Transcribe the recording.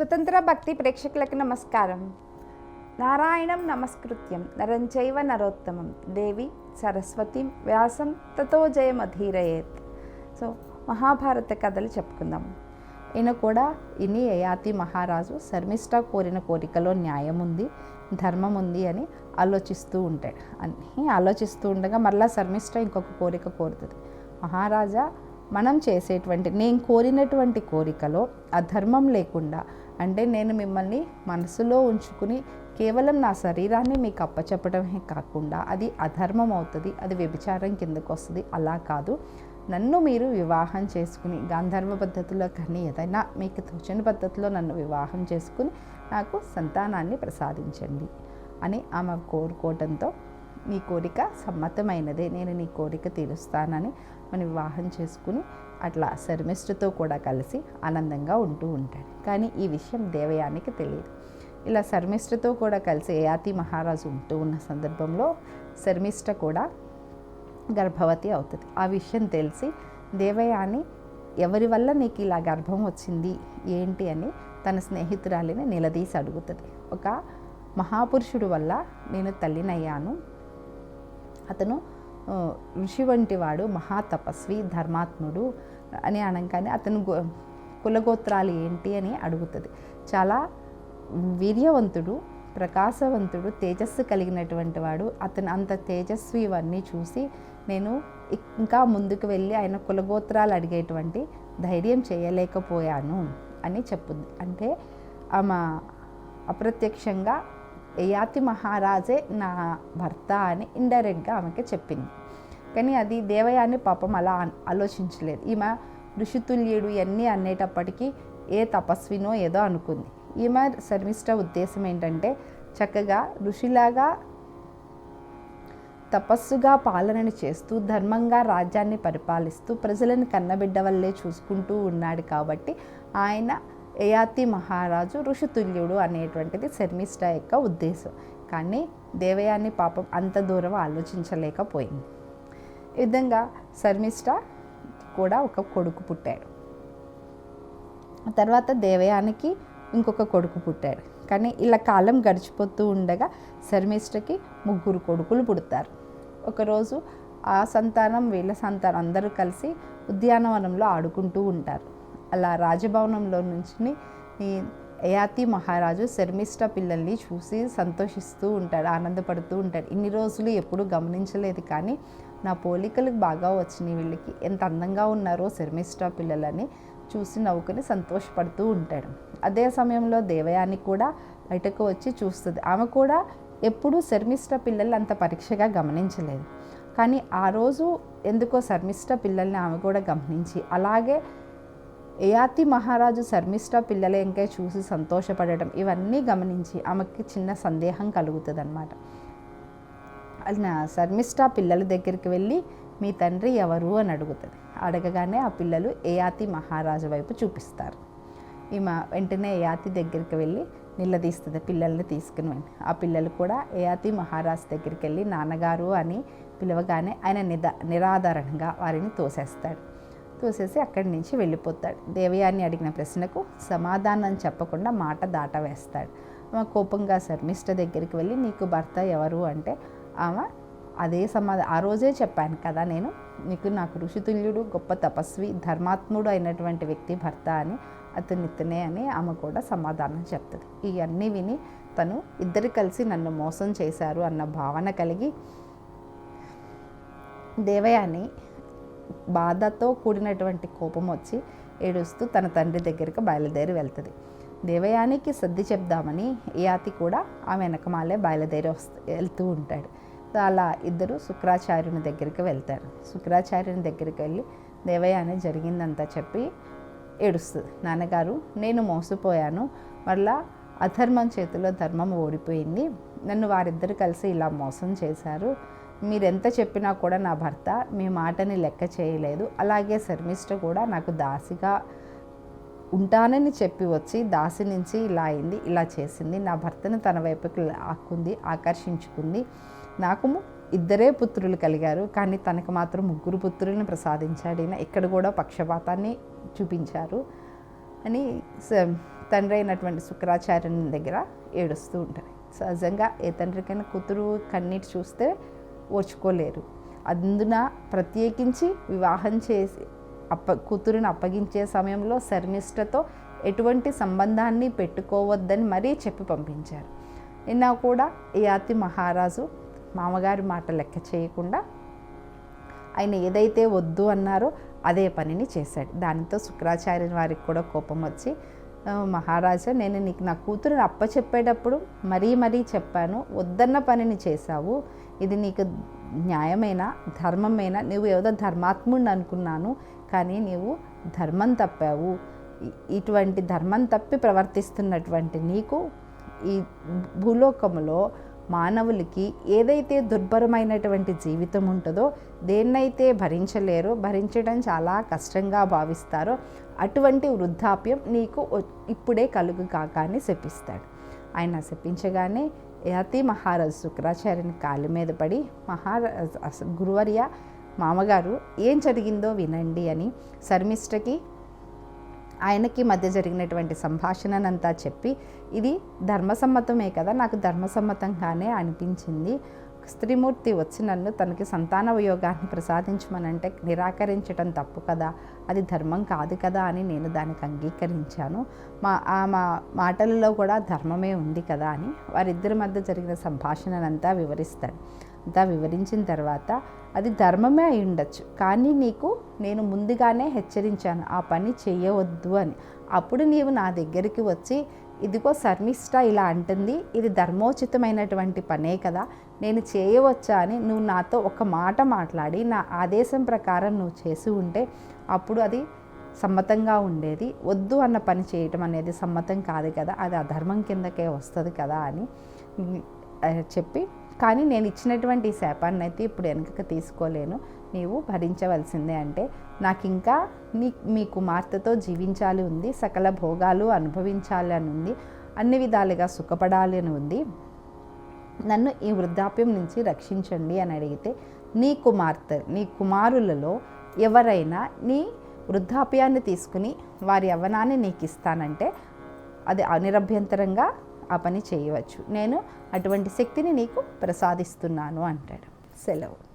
స్వతంత్ర భక్తి ప్రేక్షకులకు నమస్కారం. నారాయణం నమస్కృత్యం నరంచైవ నరోత్తమం. దేవి సరస్వతి వ్యాసం తతో జయమధీరయేత్. సో మహాభారత కథలు చెప్పుకుందాం. ఈయన కూడా ఇని యయాతి మహారాజు శర్మిష్ట కోరిన కోరికలో న్యాయం ఉంది ధర్మం ఉంది అని ఆలోచిస్తూ ఉంటాడు అని ఆలోచిస్తూ ఉండగా మరలా శర్మిష్ట ఇంకొక కోరిక కోరుతుంది. మహారాజా మనం చేసేటువంటి నేను కోరినటువంటి కోరికలో అధర్మం లేకుండా అంటే నేను మిమ్మల్ని మనసులో ఉంచుకుని కేవలం నా శరీరాన్ని మీకు అప్పచెప్పడమే కాకుండా అది అధర్మం అవుతుంది అది వ్యభిచారం కిందకు వస్తుంది అలా కాదు. నన్ను మీరు వివాహం చేసుకుని గాంధర్వ పద్ధతిలో కానీ ఏదైనా మీకు తోచని పద్ధతిలో నన్ను వివాహం చేసుకుని నాకు సంతానాన్ని ప్రసాదించండి అని ఆమె కోరుకోవడంతో నీ కోరిక సమ్మతమైనదే. నేను నీ కోరిక తీరుస్తానని మన వివాహం చేసుకుని అట్లా శర్మిష్ఠతో కూడా కలిసి ఆనందంగా ఉంటూ ఉంటాడు. కానీ ఈ విషయం దేవయానికి తెలియదు ఇలా శర్మిష్ఠతో కూడా కలిసి యయాతి మహారాజు ఉంటూ ఉన్న సందర్భంలో శర్మిష్ఠ కూడా గర్భవతి అవుతుంది. ఆ విషయం తెలిసి దేవయాని ఎవరి వల్ల నీకు ఇలా గర్భం వచ్చింది? ఏంటి అని తన స్నేహితురాలిని నిలదీసి అడుగుతుంది. ఒక మహాపురుషుడు వల్ల నేను తల్లినయ్యాను. అతను ఋషి వంటి వాడు మహాతపస్వి ధర్మాత్ముడు అని అనగానే అతను గో- కులగోత్రాలు ఏంటి అని అడుగుతుంది. చాలా వీర్యవంతుడు ప్రకాశవంతుడు తేజస్సు కలిగినటువంటి వాడు. అతను అంత తేజస్వి ఇవన్నీ చూసి నేను ఇంకా ముందుకు వెళ్ళి ఆయన కులగోత్రాలు అడిగేటువంటి ధైర్యం చేయలేకపోయాను అని చెప్పుద్ది. అంటే ఆమె అప్రత్యక్షంగా యయాతి మహారాజే నా భర్త అని ఇండైరెక్ట్గా ఆమెకి చెప్పింది. కానీ అది దేవయాని పాపం అలా ఆలోచించలేదు. ఈమె ఋషితుల్యుడు ఇవన్నీ అనేటప్పటికీ ఏ తపస్వినో ఏదో అనుకుంది. ఈమె శర్మిష్ట ఉద్దేశం ఏంటంటే చక్కగా ఋషిలాగా తపస్సుగా పాలనని చేస్తూ ధర్మంగా రాజ్యాన్ని పరిపాలిస్తూ ప్రజలను కన్నబిడ్డ వల్లే చూసుకుంటూ ఉన్నాడు కాబట్టి ఆయన యయాతి మహారాజు ఋషితుల్యుడు అనేటువంటిది శర్మిష్ట యొక్క ఉద్దేశం. కానీ దేవయాని పాపం అంత దూరం ఆలోచించలేకపోయింది. ఈ విధంగా శర్మిష్ట కూడా ఒక కొడుకు పుట్టాడు. తర్వాత దేవయానికి ఇంకొక కొడుకు పుట్టాడు. కానీ ఇలా కాలం గడిచిపోతూ ఉండగా శర్మిష్ఠకి ముగ్గురు కొడుకులు పుడతారు. ఒకరోజు ఆ సంతానం వీళ్ళ సంతానం అందరూ కలిసి ఉద్యానవనంలో ఆడుకుంటూ ఉంటారు. అలా రాజభవనంలో నుంచి ఈ యయాతి మహారాజు శర్మిష్ట పిల్లల్ని చూసి సంతోషిస్తూ ఉంటాడు ఆనందపడుతూ ఉంటాడు. ఇన్ని రోజులు ఎప్పుడూ గమనించలేదు కానీ నా పోలికలు బాగా వచ్చినాయి వీళ్ళకి. ఎంత అందంగా ఉన్నారో శర్మిష్ట పిల్లలని చూసి నవ్వుకుని సంతోషపడుతూ ఉంటాడు. అదే సమయంలో దేవయాని కూడా బయటకు వచ్చి చూస్తుంది. ఆమె కూడా ఎప్పుడూ శర్మిష్ట పిల్లల్ని అంత పరీక్షగా గమనించలేదు. కానీ ఆ రోజు ఎందుకో శర్మిష్ట పిల్లల్ని ఆమె కూడా గమనించి అలాగే యయాతి మహారాజు శర్మిష్ట పిల్లల ఇంకా చూసి సంతోషపడటం ఇవన్నీ గమనించి ఆమెకి చిన్న సందేహం కలుగుతుంది అనమాట శర్మిష్ట పిల్లల దగ్గరికి వెళ్ళి మీ తండ్రి ఎవరు? అని అడుగుతుంది. అడగగానే ఆ పిల్లలు ఏయాతి మహారాజు వైపు చూపిస్తారు. ఈమె వెంటనే ఏయాతి దగ్గరికి వెళ్ళి నిలదీస్తుంది పిల్లల్ని తీసుకుని వెళ్ళి ఆ పిల్లలు కూడా యయాతి మహారాజు దగ్గరికి వెళ్ళి నాన్నగారు అని పిలవగానే ఆయన నిదా నిరాధారణంగా వారిని తోసేస్తాడు. తోసేసి అక్కడి నుంచి వెళ్ళిపోతాడు. దేవయాన్ని అడిగిన ప్రశ్నకు సమాధానం చెప్పకుండా మాట దాటవేస్తాడు. ఆమె కోపంగా శర్మిష్ట దగ్గరికి వెళ్ళి నీకు భర్త ఎవరు? అంటే ఆమె అదే సమాధా ఆ రోజే చెప్పాను కదా నేను. నీకు నాకు ఋషితుల్యుడు గొప్ప తపస్వి ధర్మాత్ముడు అయినటువంటి వ్యక్తి భర్త అని అతను ఇతనే అని ఆమె కూడా సమాధానం చెప్తుంది. ఇవన్నీ విని తను ఇద్దరు కలిసి నన్ను మోసం చేశారు అన్న భావన కలిగి దేవయాని బాధతో కూడినటువంటి కోపం వచ్చి ఏడుస్తూ తన తండ్రి దగ్గరికి బయలుదేరి వెళ్తుంది. దేవయానికి సర్ది చెప్దామని యాతి కూడా ఆమె వెనకమాలే బయలుదేరి వస్తూ వెళ్తూ ఉంటాడు. అలా ఇద్దరు శుక్రాచార్యుని దగ్గరికి వెళ్తారు. శుక్రాచార్యుని దగ్గరికి వెళ్ళి దేవయాని జరిగిందంతా చెప్పి ఏడుస్తుంది. నాన్నగారు నేను మోసపోయాను. మళ్ళా అధర్మం చేతిలో ధర్మం ఓడిపోయింది. నన్ను వారిద్దరు కలిసి ఇలా మోసం చేశారు. మీరెంత చెప్పినా కూడా నా భర్త మీ మాటని లెక్క చేయలేదు. అలాగే శర్మిష్ట కూడా నాకు దాసిగా ఉంటానని చెప్పి వచ్చి దాసి నుంచి ఇలా అయింది ఇలా చేసింది. నా భర్తను తన వైపుకి లాక్కుంది ఆకర్షించుకుంది. నాకు ఇద్దరే పుత్రులు కలిగారు. కానీ తనకు మాత్రం ముగ్గురు పుత్రులను ప్రసాదించాడు ఈయన. ఇక్కడ కూడా పక్షపాతాన్ని చూపించారు అని స- తండ్రి అయినటువంటి శుక్రాచార్యుని దగ్గర ఏడుస్తూ ఉంటుంది సహజంగా ఏ తండ్రికైనా కూతురు కన్నీటి చూస్తే ఓర్చుకోలేరు. అందున ప్రత్యేకించి వివాహం చేసి అప్ప కూతురుని అప్పగించే సమయంలో శర్మిష్టతో ఎటువంటి సంబంధాన్ని పెట్టుకోవద్దని మరీ చెప్పి పంపించారు. నిన్న కూడా యాతి మహారాజు మామగారి మాట లెక్క చేయకుండా ఆయన ఏదైతే వద్దు అన్నారో అదే పనిని చేశాడు. దానితో శుక్రాచార్యుని వారికి కూడా కోపం వచ్చి మహారాజా నేను నీకు నా కూతురుని అప్పచెప్పేటప్పుడు మరీ మరీ చెప్పాను. వద్దన్న పనిని చేశావు. ఇది నీకు న్యాయమైన? ధర్మమైన? నువ్వు ఏదో ధర్మాత్ముడిని అనుకున్నాను కానీ నీవు ధర్మం తప్పావు. ఇటువంటి ధర్మం తప్పి ప్రవర్తిస్తున్నటువంటి నీకు ఈ భూలోకములో మానవులకి ఏదైతే దుర్భరమైనటువంటి జీవితం ఉంటుందో దేన్నైతే భరించలేరో భరించడం చాలా కష్టంగా భావిస్తారో అటువంటి వృద్ధాప్యం నీకు ఇప్పుడే కలుగు కాక అని శపిస్తాడు. ఆయన శపించగానే యతి మహారాజు శుక్రాచార్యుని కాలు మీద పడి మహారాజు గురువర్య మామగారు ఏం జరిగిందో వినండి అని శర్మిష్ఠకి ఆయనకి మధ్య జరిగినటువంటి సంభాషణనంతా చెప్పి ఇది ధర్మసమ్మతమే కదా నాకు ధర్మసమ్మతంగానే అనిపించింది. స్త్రీమూర్తి వచ్చి నన్ను తనకి సంతాన యోగాన్ని ప్రసాదించమనంటే నిరాకరించడం తప్పు కదా అది ధర్మం కాదు కదా అని నేను దానికి అంగీకరించాను. మా ఆ మా మాటలలో కూడా ధర్మమే ఉంది కదా అని వారిద్దరి మధ్య జరిగిన సంభాషణనంతా వివరిస్తాడు. అంతా వివరించిన తర్వాత అది ధర్మమే అయి ఉండొచ్చు కానీ నీకు నేను ముందుగానే హెచ్చరించాను ఆ పని చేయవద్దు అని. అప్పుడు నీవు నా దగ్గరికి వచ్చి ఇదిగో శర్మిష్ట ఇలా అంటుంది ఇది ధర్మోచితమైనటువంటి పనే కదా నేను చేయవచ్చా అని నువ్వు నాతో ఒక మాట మాట్లాడి నా ఆదేశం ప్రకారం నువ్వు చేసి ఉంటే అప్పుడు అది సమ్మతంగా ఉండేది. వద్దు అన్న పని చేయటం అనేది సమ్మతం కాదు కదా అది అధర్మం కిందకే వస్తుంది కదా అని చెప్పి కానీ నేను ఇచ్చినటువంటి ఈ శాపాన్ని అయితే ఇప్పుడు వెనుకకు తీసుకోలేను. నీవు భరించవలసిందే అంటే నాకు ఇంకా నీ మీ కుమార్తెతో జీవించాలి ఉంది సకల భోగాలు అనుభవించాలి అని ఉంది అన్ని విధాలుగా సుఖపడాలి అని ఉంది. నన్ను ఈ వృద్ధాప్యం నుంచి రక్షించండి అని అడిగితే నీ కుమార్తె నీ కుమారులలో ఎవరైనా నీ వృద్ధాప్యాన్ని తీసుకుని వారి యవ్వనాన్ని నీకు ఇస్తానంటే అది అనిరభ్యంతరంగా ఆ పని చేయవచ్చు. నేను అటువంటి శక్తిని నీకు ప్రసాదిస్తున్నాను అంటాడు. సెలవు.